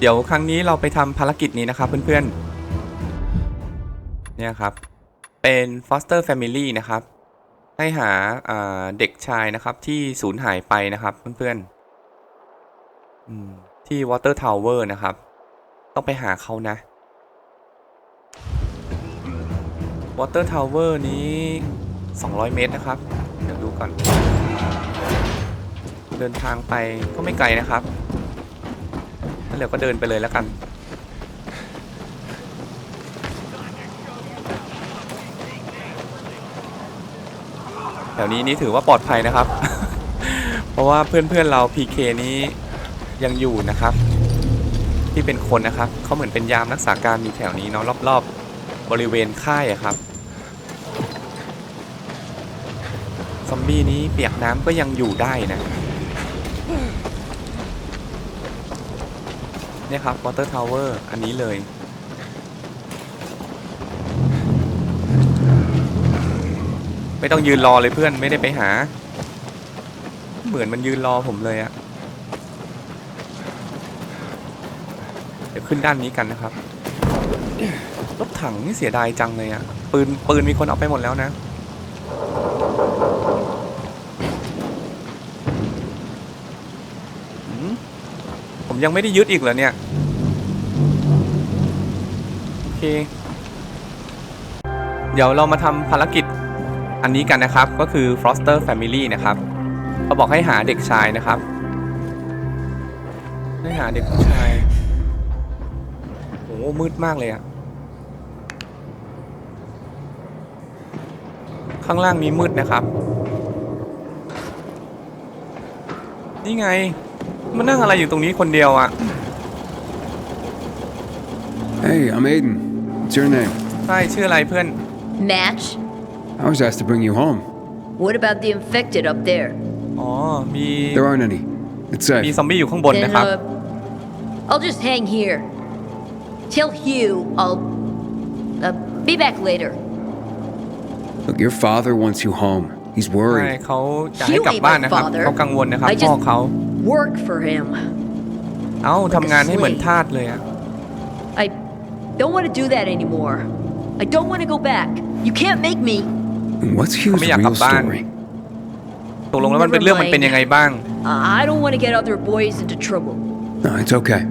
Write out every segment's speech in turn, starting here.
เดี๋ยวครั้งนี้เราไปทำภารกิจนี้นะครับเพื่อนๆ เนี่ยครับ เป็น foster family นะครับ ให้หาาเด็กชายนะครับที่สูญหายไปนะครับเพื่อนๆที่ water tower นะครับ ต้องไปหาเขานะ water tower นี้ 200 เมตรนะครับ เดี๋ยวดูก่อน เดินทางไปก็ไม่ไกลนะครับ เดี๋ยวก็เดินไปเลยแล้วกัน แถวนี้นี่ถือว่าปลอดภัยนะครับ เพราะว่าเพื่อนๆเรา PK นี้ยังอยู่นะครับ ที่เป็นคนนะครับเขาเหมือนเป็นยามรักษาการอยู่แถวนี้เนาะรอบๆ บริเวณค่ายอะครับซอมบี้นี้เปียกน้ำก็ยังอยู่ได้นะ เนี่ยครับ Water Tower อันนี้เลย ไม่ต้องยืนรอเลยเพื่อนไม่ได้ไปหา เหมือนมันยืนรอผมเลยอะเดี๋ยวขึ้นด้านนี้กันนะครับรถถังนี่เสียดายจังเลยอะปืนปืนมีคนเอาไปหมดแล้วนะ หืมผม ยังไม่ได้ยึดอีกเหรอเนี่ย โอเค เดี๋ยวเรามาทำภารกิจอันนี้กันนะครับ ก็คือ Froster Family นะครับเขาบอกให้หาเด็กชายนะครับ ให้หาเด็กผู้ชายโอ้มืดมากเลยอะข้างล่างนี้มืดนะครับ นี่ไง มานั่งอะไรอยู่ตรงนี้คนเดียวอะ Hey, I'm Aiden. What's your name? ใช่ชื่ออะไรเพื่อน Match? I was asked to bring you home. What about the infected up there? อ๋อ มี There aren't any. It's มี safe. ซอมบี้อยู่ข้างบน Then, นะครับ uh, I'll just hang here. Tell Hugh I'll uh, be back later. Look, your father wants you home. He's ใช่ worried. เขาจะให้กลับบ้านนะครับ You ain't my father. เขากังวลนะครับ I just- พ่อเขา Work for him. เอ้าทำงานให้เหมือนทาสเลยอะ I don't want to do that anymore. I don't want to go back. You can't make me. What's Hugh's Kami yakap real ba? story? ตกลงแล้วมันเป็นเรื่องมันเป็นยังไงบ้าง Uh, I don't want to get other boys into trouble. No, it's okay.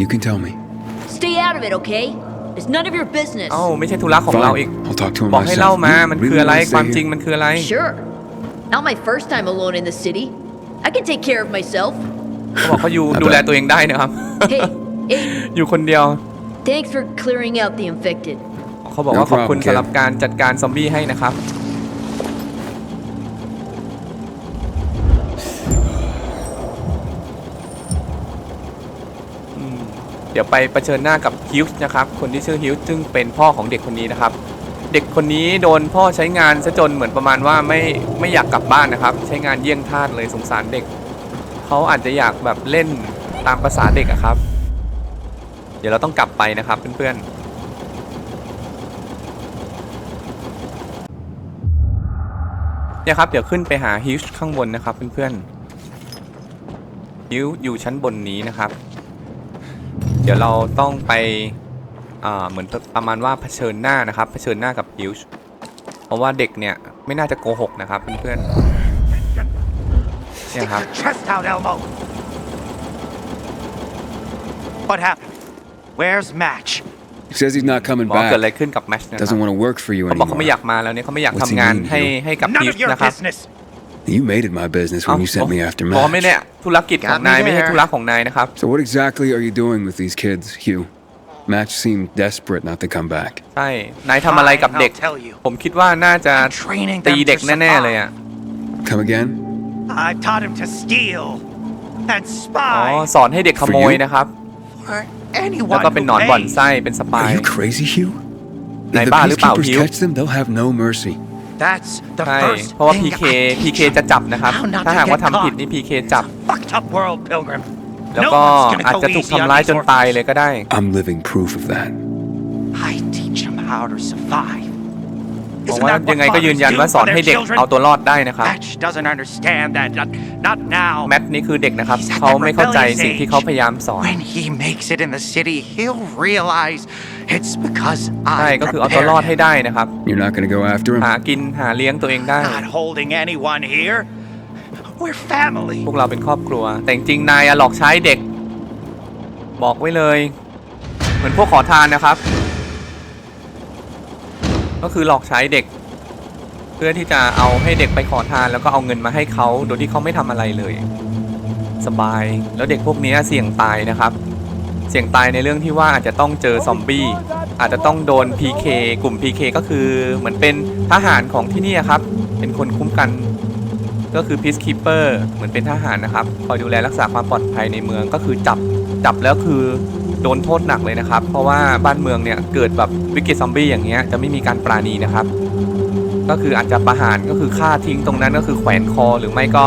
You can tell me. Stay out of it, okay? It's none of your business. เอ้าไม่ใช่ธุระของเราอีก Fine. I'll talk to him บอกให้เล่า myself. มา You มัน really คืออะไร wanna stay ความ here? จริงมันคืออะไร Sure. Not my first time alone in the city. I can take care of myself. เขาบอกเขาอยู่ I bet. ดูแลตัวเองได้นะครับ Hey, hey, อยู่คนเดียว thanks for clearing out the infected. เขาบอกว่า No ขอบคุณ problem, สำหรับการจัดการซอมบี้ให้นะครับอืมเดี๋ยวไปเผชิญหน้ากับฮิวส์นะครับ คนที่ชื่อฮิวส์ซึ่งเป็นพ่อของเด็กคนนี้นะครับ เด็กคนนี้โดนพ่อใช้งานซะจนเหมือนประมาณว่าไม่ไม่อยากกลับบ้านนะครับ ใช้งานเยี่ยงทาสเลยสงสารเด็กเขาอาจจะอยากแบบเล่นตามภาษาเด็กอะครับ เดี๋ยวเราต้องกลับไปนะครับเพื่อนๆเนี่ยครับเดี๋ยวขึ้นไปหาฮิชข้างบนนะครับเพื่อนๆฮิวอยู่ชั้นบนนี้นะครับ เดี๋ยวเราต้องไป เหมือนประมาณว่าเผชิญหน้านะครับเผชิญหน้ากับฮิวช์เพราะว่าเด็กเนี่ยไม่น่าจะโกหกนะครับเพื่อนๆเนี่ยครับ Chest out, Elmo. What happened? Where's Match? He says he's not coming บอกเกิดอะไร back. ขึ้นกับแมชนะครั Doesn't บ want to work for you เขาบอกเขาไม่อยาก anymore. มาแล้วเนี่ยเขาไม่อยาก What's he ทำงาน mean, ให้ Hugh? ให้กับ None ฮิว of ช์ your นะครับ business. You made it my business when you sent me after พอไหม่ Matt. เนี่ยธุรกิจของ Got me นายไม่ใช่ there. ธุระของนายนะครับ So what exactly are you doing with these kids, Hugh? Match seemed desperate not to come back. ใช่ นายทำอะไรกับเด็ก I'll tell you. ผมคิดว่าน่าจะ I'm training ตี them เด็ก to แน่ๆเลยอะ Come again? I've taught him to steal and อ๋อ spy สอนให้เด็กขโมยนะครับ for แล้ว anyone ก็เป็น who หนอนบ่อน pays. ไส้เป็นสปาย Are you crazy, Hugh? If Này the ba lưỡi bảo peacekeepers hiếu. catch them, they'll have no mercy. That's the ใช่ first เพราะว่า thing PK I PK teach จะจับนะครับ How not ถ้า to หากว่า get ทำผิด caught. นี่ PK จับ Fucked up world, Pilgrim. แล้ว No ก็ one's gonna อาจ go จะถูก easy on ทำร้าย these จนตาย orphans. เลยก็ได้ I'm living proof of that. I teach them how to survive. บอก Isn't ว่า that what ยังไงก็ยืน fathers ยัน do ว่าสอน for ให้ their เด็ก children? เอาตัวรอดได้นะครับ Match doesn't understand that. Not, not now. แมทนี่คือเด็กนะครับ He's at เขา that ไม่เข้าใจ rebellious สิ่งที่ age. เขาพยายามสอน When he makes it in the city, he'll realize it's because ใช่ I ก็คือเอาตัว prepared รอดให้ him. ได้นะครับ You're not gonna go after him? หากินหาเลี้ยงตัวเองได้ Not holding anyone here. We're family. พวกเราเป็นครอบครัว แต่จริงๆนายอะหลอกใช้เด็ก บอกไว้เลย เหมือนพวกขอทานนะครับ ก็คือหลอกใช้เด็ก เพื่อที่จะเอาให้เด็กไปขอทานแล้วก็เอาเงินมาให้เขาโดยที่เขาไม่ทำอะไรเลย สบายแล้วเด็กพวกนี้เสี่ยงตายนะครับ เสี่ยงตายในเรื่องที่ว่าอาจจะต้องเจอซอมบี้อาจจะต้องโดน PK กลุ่ม PK ก็คือเหมือนเป็นทหารของที่นี่ครับ เป็นคนคุ้มกัน ก็คือ Peacekeeper เหมือนเป็นทหารนะครับ คอยดูแลรักษาความปลอดภัยในเมืองก็คือจับจับแล้วคือโดนโทษหนักเลยนะครับ เพราะว่าบ้านเมืองเนี่ยเกิดแบบวิกฤตซอมบี้อย่างเงี้ยจะไม่มีการปราณีนะครับ ก็คืออาจจะประหารก็คือฆ่าทิ้งตรงนั้นก็คือแขวนคอหรือไม่ก็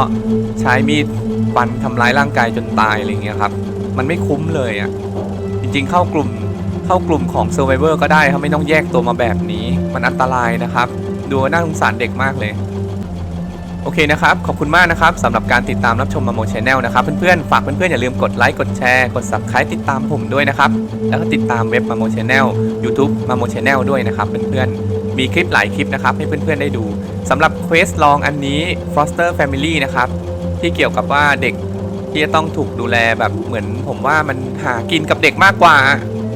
ใช้มีดฟันทำร้ายร่างกายจนตายอะไรเงี้ยครับ มันไม่คุ้มเลยอะ่ะจริงๆเข้ากลุ่มเข้ากลุ่มของ Survivor ก็ได้ครับไม่ต้องแยกตัวมาแบบนี้ มันอันตรายนะครับ ดูน่าสงสารเด็กมากเลย โอเคนะครับ ขอบคุณมากนะครับสำหรับการติดตามรับชมมาโมชแนลนะครับ เพื่อนๆ ฝากเพื่อนๆ อย่าลืมกดไลค์กดแชร์ กด subscribe ติดตามผมด้วยนะครับ แล้วก็ติดตามเว็บมาโมชแนล YouTube มาโมชแนลด้วยนะครับ เพื่อนๆ มีคลิปหลายคลิปนะครับ ให้เพื่อนๆ ได้ดูสำหรับเควสลองอันนี้ Foster Family นะครับ ที่เกี่ยวกับว่าเด็กที่จะต้องถูกดูแลแบบเหมือนผมว่ามันหากินกับเด็กมากกว่า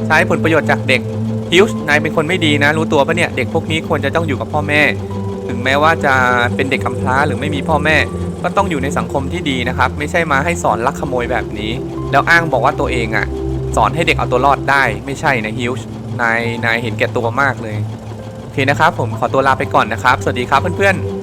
ใช้ผลประโยชน์จากเด็กฮิวส์นายเป็นคนไม่ดีนะ รู้ตัวปะเนี่ยเด็กพวกนี้ควรจะต้องอยู่กับพ่อแม่ ถึงแม้ว่าจะเป็นเด็กกำพร้าหรือไม่มีพ่อแม่ ก็ต้องอยู่ในสังคมที่ดีนะครับ ไม่ใช่มาให้สอนลักขโมยแบบนี้ แล้วอ้างบอกว่าตัวเองอะ่ะ สอนให้เด็กเอาตัวรอดได้ ไม่ใช่นะฮิวส์นายนายเห็นแก่ตัวมากเลยโอเคนะครับ ผมขอตัวลาไปก่อนนะครับ สวัสดีครับเพื่อนๆ